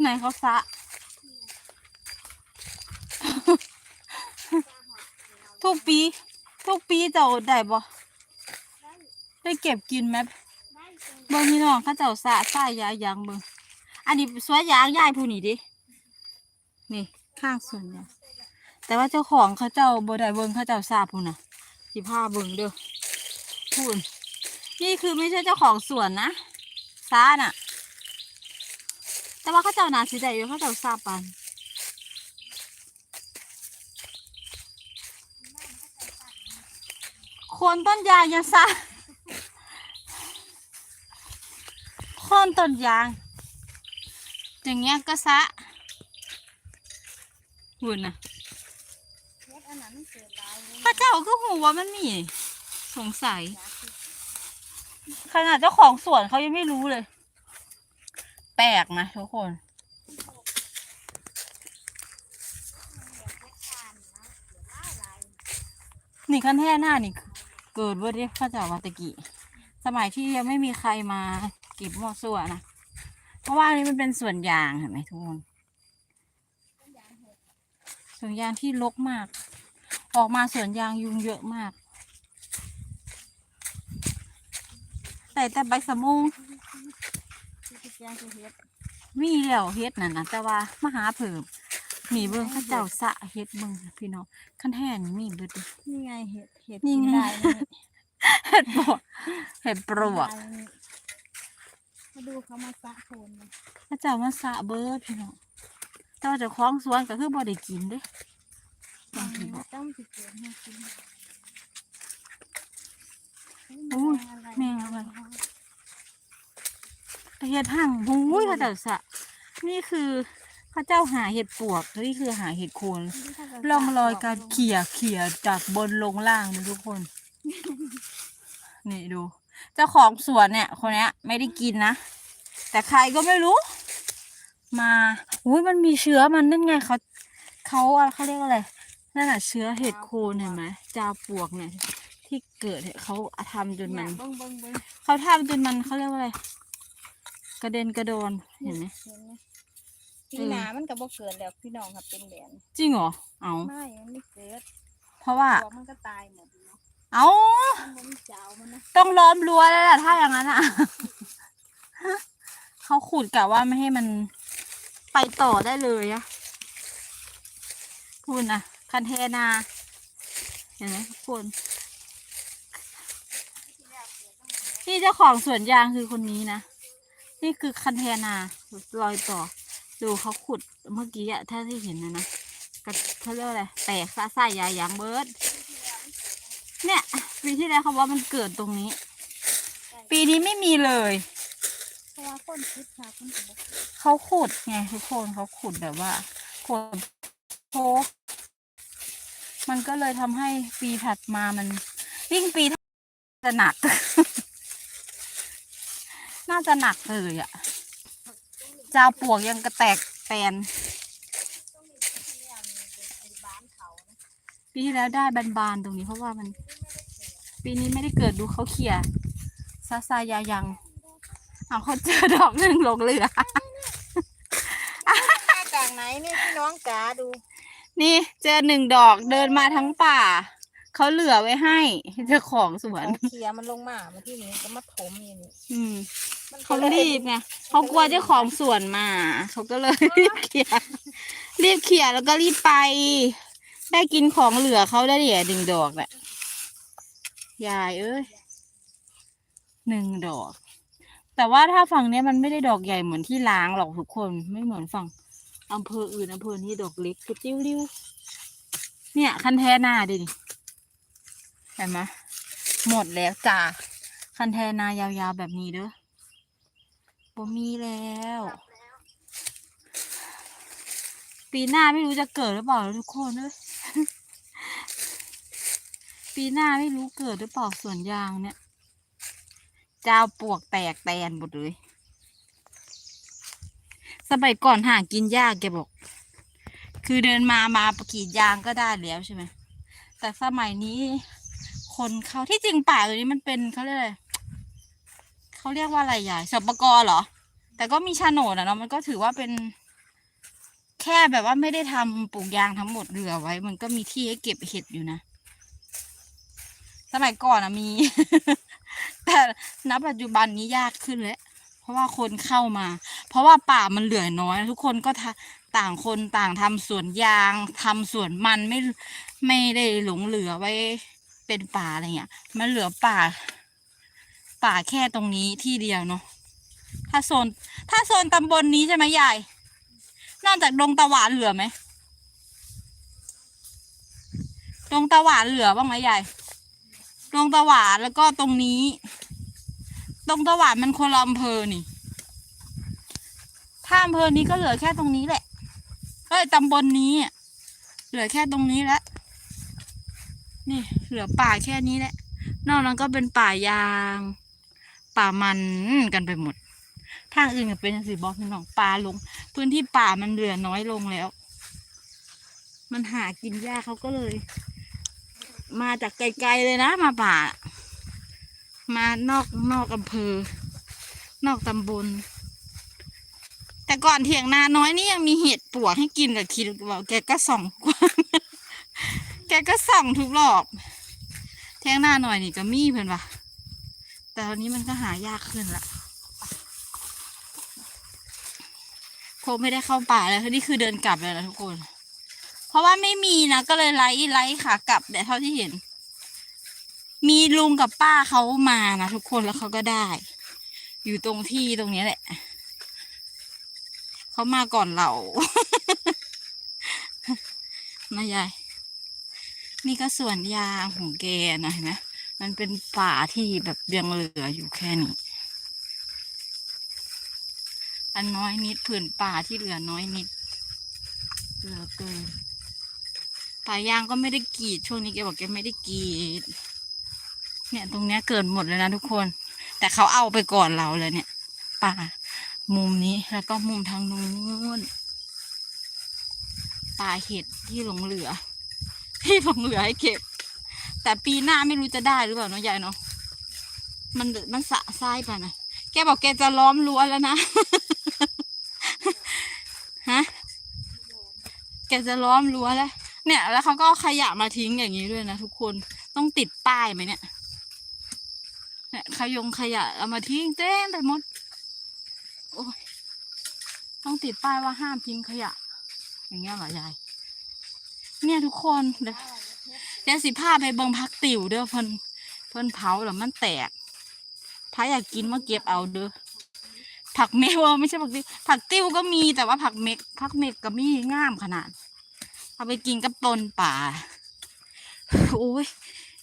ไหนเขาสะ ทุกปี ทุกปีเจ้าได้บ่ได้เก็บกินไหมเบิ่งพี่น้องเขาเจ้าสะสายยายางเบิ่งอันนี้สวนยางยายผู้นี่ดิ นี่ข้างสวนยางแต่ว่าเจ้าของเขาเจ้าบ่ได้เบิ่งเขาเจ้าสาผู้น่ะสิพาเบิ่งเด้อพูนนี่คือไม่ใช่เจ้าของสวนนะซาน่ะ แต่ว่าเขาเจ้านาสิได้อยู่เขาเจ้าทราบปันคนต้นยางยังซะโคนต้นยาง อย่างเงี้ยก็ซะหุ่นนะพระเจ้าก็หูว่ามันมี สงสัย ขนาดเจ้าของสวนเขายังไม่รู้เลย แปลกนะทุกคน นี่ขั้นแท่หน้านี่เกิดเว่าเรียกพระเจ้าวัตะกี้สมัยที่ยังไม่มีใครมาเก็บมั่วซั่วนะ เพราะว่าอันนี้มันเป็นสวนยางเห็นไหมทุกคนสวนยางที่รกมาก ออกมาสวนยางยุงเยอะมาก แต่แต่ใบสะมง ที่แกงคือเฮ็ดมีแล้วเฮ็ดนั่นนะแต่ว่ามาหาเพิ่มมีเบิ่งเข้าเจ้าสะเฮ็ดเบิ่งพี่น้องขั้นแท่นมีเบิดเด้อ นี่ไงเฮ็ดเฮ็ดนี่ไงกิได้นี่เห็ดปลวกเห็ดปลวกได้นี่มาดูเขามาสะโคนมันเข้าเจ้ามาสะเบิดพี่น้องแต่ว่าเจ้าของสวนก็คือบ่ได้กินเด้บางทีบอก ต้องสิเกิดให้กินอุ้ยแม่งอะไรเห็ดหั่งหูยเข้าเจ้าสะ นี่คือเข้าเจ้าหาเห็ดปลวกนี่คือหาเห็ดโคนร่องรอยการเขี่ยเขี่ยจากบนลงล่างนะทุกคน นี่ดู เจ้าของสวนเนี่ย คนเนี้ย ไม่ได้กินนะ แต่ใครก็ไม่รู้ มาอุ้ยมันมีเชื้อมันนั่นไงเขาเขาอะเขาเรียกว่าอะไรนั่นแหะเชื้อเห็ดโคนเห็นไหมจาปลวกเนี่ยที่เกิดเนี่ยเขาทำจนมันเบิ่งเบิ่งเบิ่งเขาทำจนมันเขาเรียกว่าอะไร กระเด็นกระโดนเห็นไหมเห็นไหมปีหน้ามันก็บ่เกิดแล้วพี่น้องครับเป็นแดนจริงเหรอเอาไม่มันไม่เกิดเพราะว่าตัวมันก็ตายหมดเนาะเอามันบ่มีเจ้ามันนะต้องล้อมรั้วแล้วล่ะถ้าอย่างนั้นอะเขาขุดกะว่าไม่ให้มันไปต่อได้เลยอะคุณนะคันเทนาเห็นไหมทุกคนนี่เจ้าของสวนยางคือคนนี้นะ นี่คือคันเทนารอยต่อ ดูเขาขุดเมื่อกี้อะถ้าที่เห็นนะนะก็เขาเรียกอะไรแตกซ่าซ่ายายางเบิร์ดเนี่ยปีที่แล้วเขาว่ามันเกิดตรงนี้ ปีนี้ไม่มีเลยเพราะว่าคนคิดค่ะคนเขาขุดไงทุกคนเขาขุดแบบว่าขุดโพมันก็เลยทำให้ปีถัดมามันยิ่งปีถัดมาจะหนัก น่าจะหนักเลยอะ่ะเจ้าปลวกยังกระแตกแตนปีที่แล้วได้บานๆตรงนี้เพราะว่ามัน ปีนี้ไม่ได้เกิดดูเขาเขี่ยซาซายายังเอาเขาเจอดอกหนึ่งลงเรือมาจากไหนนี่พี่น้องกาดู นี่เจอหนึ่งดอกเดินมาทั้งป่า เขาเหลือไว้ให้เจ้าของสวนเอาเขียมันลงมามาที่นี้ก็มาถมอยู่นี่อืมมัน เขารีบไงเขากลัวเจ้าของสวนมา เขาก็เลยรีบเขี่ยรีบเขี่ยแล้วก็รีบไป ได้กินของเหลือเขาได้เดี๋ยวหนึ่งดอกแหละยายเอ้ยหนึ่งดอก แต่ว่าถ้าฝั่งเนี้ยมันไม่ได้ดอกใหญ่เหมือนที่ล้างหรอกทุกคนไม่เหมือนฝั่งอำเภออื่นอำเภอนี้ดอกเล็กกระจิ้วริ้วเนี่ยคันแท้หน้าดิเห็นไหมหมดแล้วจ้าคันแทนายาวๆแบบนี้เด้อ บ่มีแล้ว ปีหน้าไม่รู้จะเกิดหรือเปล่าทุกคนเอ้ยปีหน้าไม่รู้เกิดหรือเปล่าสวนยางเนี่ยเจ้าปวกแตกแตนหมดเลย สมัยก่อนหากินยากแกบอก คือเดินมามาปกรีดยางก็ได้แล้วใช่ไหมแต่สมัยนี้ คนเขาที่จริงป่าตัวนี้มันเป็นเขาเรียกอะไร เขาเรียกว่าอะไรใหญ่สปกรเหรอ แต่ก็มีชาโนดอะเนาะมันก็ถือว่าเป็น แค่แบบว่าไม่ได้ทำปลูกยางทั้งหมดเหลือไว้ มันก็มีที่ให้เก็บเห็ดอยู่นะ สมัยก่อนอะมี แต่ณปัจจุบันนี้ยากขึ้นแล้ว เพราะว่าคนเข้ามา เพราะว่าป่ามันเหลือน้อย ทุกคนก็ต่างคนต่างทำสวนยางทำสวนมันไม่ไม่ได้หลงเหลือไว้เป็นป่าอะไรเงี้ย มันเหลือป่า ป่าแค่ตรงนี้ที่เดียวเนาะถ้าโซน ถ้าโซนตำบลนี้ใช่ไหมยาย นอกจากดงตะหวานเหลือไหมดงตะหวานเหลือบ้างไหมยายดงตะหวานแล้วก็ตรงนี้ดงตะหวานมันคนละอำเภอนี่ ถ้าอำเภอนี้ก็เหลือแค่ตรงนี้แหละ เอ้ยตำบลนี้เหลือแค่ตรงนี้แหละนี่เหลือป่าแค่นี้แหละ นอกนั้นก็เป็นป่ายาง ป่ามันกันไปหมด ทางอื่นก็เป็นสีบอกพี่น้องป่าลง พื้นที่ป่ามันเหลือน้อยลงแล้ว มันหากินยากเขาก็เลย มาจากไกลๆเลยนะมาป่า มานอกนอกอำเภอ นอกตำบล แต่ก่อนเถียงนาน้อยนี่ยังมีเห็ดปวกให้กินกับคิดว่าแกก็ส่องกว้างแกก็ส่องทุกรอบเถียงนาหน่อยนี่ก็มีเพื่อนว่ะ แต่ตอนนี้มันก็หายากขึ้นละคงไม่ได้เข้าป่าแล้วนี่คือเดินกลับเลยนะทุกคน เพราะว่าไม่มีนะก็เลยไล่ไล่ขากลับแต่เท่าที่เห็น มีลุงกับป้าเขามานะทุกคนแล้วเขาก็ได้ อยู่ตรงที่ตรงนี้แหละเขามาก่อนเรานะยาย นี่ก็สวนยางของแกนะเห็นไหม มันเป็นป่าที่แบบยังเหลืออยู่แค่นี้ อันน้อยนิดผืนป่าที่เหลือน้อยนิด เหลือเกินป่ายางก็ไม่ได้กรีดช่วงนี้แกบอกแกไม่ได้กรีด เนี่ยตรงเนี้ยเกินหมดเลยนะทุกคน แต่เขาเอาไปก่อนเราเลยเนี่ย ป่ามุมนี้แล้วก็มุมทางนู้นป่าเห็ดที่หลงเหลือ ที่หลงเหลือให้เก็บ แต่ปีหน้าไม่รู้จะได้หรือเปล่าเนาะยายเนาะมันมันสะทรายไปนะแกบอกแกจะล้อมรั้วแล้วนะฮะแกจะล้อมรั้วแล้วเนี่ย แล้วเขาก็ขยะมาทิ้งอย่างนี้ด้วยนะทุกคนต้องติดป้ายไหมเนี่ยเนี่ยขยงขยะเอามาทิ้งเต็มไปหมดโอ้ยต้องติดป้ายว่าห้ามทิ้งขยะ อย่างเงี้ยเหรอยายเนี่ยทุกคนเดี๋ยว เดี๋ยวสิพาไปเบิ่งพักติ๋วเด้อเพิ่นเพิ่นเผาแล้วมันแตก ถ้าอยากกินมาเก็บเอาเด้อผักเมกว่าไม่ใช่ผักติ้วผักติ้วก็มีแต่ว่าผักเมกผักเมกก็มีงามขนาด เอาไปกินกับปนป่าโอ้ย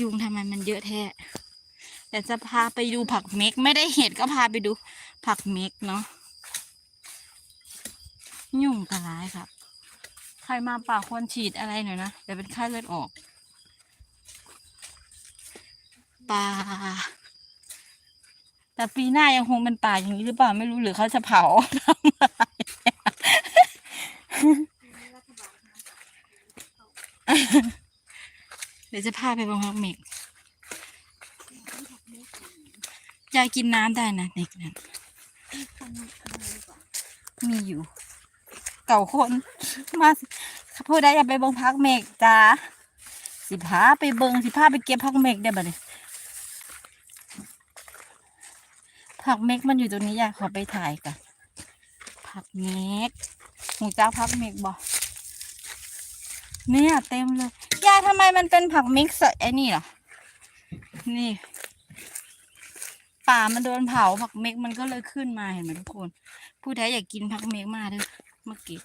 ยุงทำไมมันเยอะแท้แต่จะพาไปดูผักเมกไม่ได้เห็ดก็พาไปดู ผักเมกเนาะยุ่งกระไรครับ ใครมาป่าควรฉีดอะไรหน่อยนะเดี๋ยวเป็นไข้เลือดออก ป่า แต่ปีหน้ายังคงเป็นป่าอย่างนี้หรือเปล่าไม่รู้หรือเขาจะเผาทำอะไรเดี๋ยวจะพาไปบางพักเมกยายกินน้ำได้นะเด็กนั้นมีอยู่ เก่าคนมาพูดได้อย่าไปเบิงพักเมกจ้าสิพาไปเบิ่งสิพาไปเก็บพักเมกได้บ่เนี่ย ผักเม็กมันอยู่ตรงนี้อยากขอไปถ่ายกันผักเม็กหมูจ้าผักเม็กบอกเนี่ยเต็มเลยยายทำไมมันเป็นผักเม็กใส่ไอ้นี่เหรอนี่ ป่ามันโดนเผาผักเม็กมันก็เลยขึ้นมาเห็นไหมทุกคน ผู้ใดอยากกินผักเม็กมาเด้อเมื่อกี้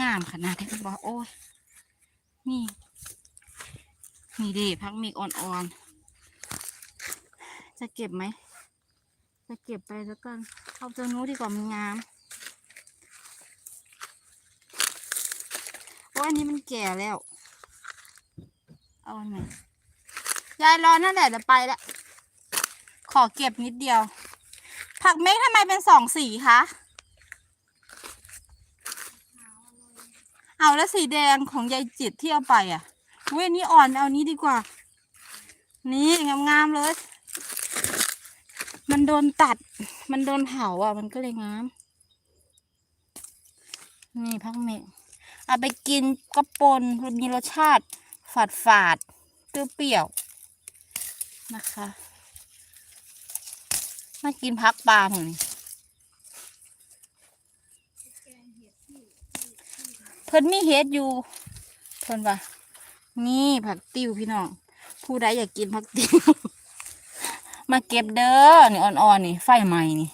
งามขนาดที่บอกโอ้ยนี่นี่ดิผักเม็กอ่อนๆจะเก็บไหม จะเก็บไปแล้วกันเอาตัวนู้นดีกว่ามันงามโอ้ยอันนี้มันแก่แล้ว เอาอันไหนยายรอนั่นแหละเดี๋ยวไปละขอเก็บนิดเดียว ผักเม็กทำไมเป็นสองสีคะเอาแล้วสีแดงของยายจิตที่เอาไปอะเว้ยนี่อ่อนเอานี้ดีกว่า นี่งามๆเลย โดนตัด มันโดนเผาอะ มันก็เลยงาม นี่พักเมกเอาไปกินก็ปนมันมีรสชาติฝาดฝาดๆเปรี้ยวๆนะคะมากินพักปลาหมือนี้เพิ่นมีเฮ็ดอยู่ เพิ่นว่านี่ผักติ้วพี่น้อง ผู้ใดอยากกินผักติ้ว มาเก็บเด้อนี่อ่อนๆนี่ไฟใหม่นี่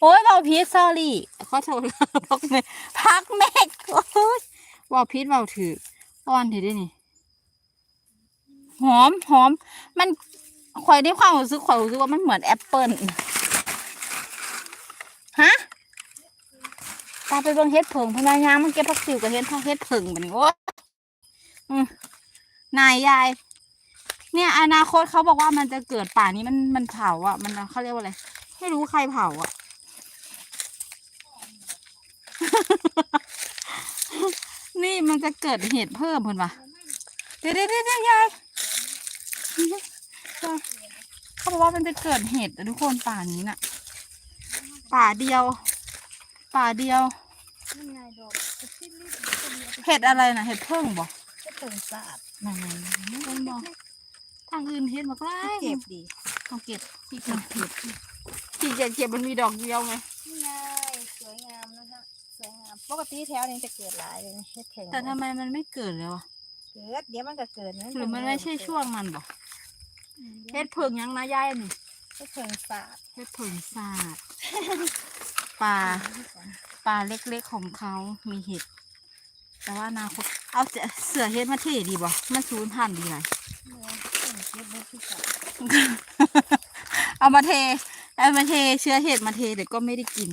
โอ้ยเบาพีชซอรี่ขอโทษพักเมกพักเมกโอ้ยเบาพีชเบาถืออ่อนถือได้นี่หอมหอม มันข่อยได้ความรู้สึกข่อยรู้สึกว่ามันเหมือนแอปเปิลฮะตาไปเบิ่งเฮ็ดเผิงพญายามมันเก็บผักติวกับเฮ็ดผักเฮ็ดเผิงบัดนี้โอ้ยอืมนายยาย เนี่ยอนาคตเขาบอกว่ามันจะเกิดป่านี้มันมันเผาอะ มันเขาเรียกว่าอะไรไม่รู้ใครเผาอะ นี่มันจะเกิดเหตุเพิ่มเพิ่นปะเดี๋ยวเดี๋ยวเดี๋ยวเดี๋ยวยายเขาบอกว่ามันจะเกิดเหตุอะทุกคนป่านี้น่ะ ป่าเดียว ป่าเดียวนี่ไงดอกกระติ้นนิดเห็ดอะไรนะเห็ดเพิ่งบ่ก็ถึงสาดนั่นไงเพิ่นบ่ ทางอื่นเห็ดมากไล่เก็บดีต้องเก็บที่เก็บเก็บที่เก็บเก็บมันมีดอกเดียวไงนี่ไงสวยงามนะคะสวยงามปกติแถวนี้จะเกิดหลายเลยนะเฮ็ดเข่งแต่ทำไมมันไม่เกิดเลยวะเกิดเดี๋ยวมันก็เกิดหรือมันไม่ใช่ช่วงมันบ่เห็ดเพิ่งยังนะยายนี่เฮ็ดเข่งสาดเห็ดเพิ่งสาดปลาปลาเล็กๆของเขามีเห็ด แต่ว่าอนาคตเอาเสือเสือเห็ดมาเทดีบ่มันสูญพันธุ์ดีไร เอามาเทเอามาเทเชื้อเห็ดมาเทเดี๋ยวก็ไม่ได้กิน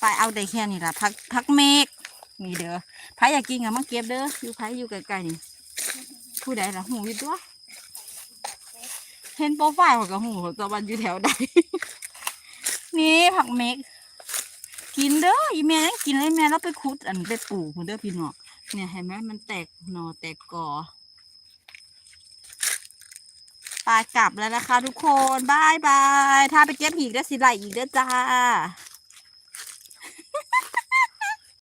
ไปเอาได้แค่นี้ละพักพักเมกนี่เด้อพายอยากกินกับมาเก็บเด้ออยู่พายอยู่ไกลๆนี่ผู้ใดล่ะหูอยู่ตัวเห็นโปรไฟล์ของกับหูตะวันอยู่แถวใดนี่ผักเมกกินเด้ออีแม่ยังกินเลยแม่เราไปคุดอันไปปลูกพุ่นเด้อพี่น้องเนี่ยเห็นไหมมันแตกหนอแตกกอ ปลากลับแล้วนะคะ ทุกคนบายบาย ถ้าไปเก็บหีกได้สิไหลอีกเด้อจ้า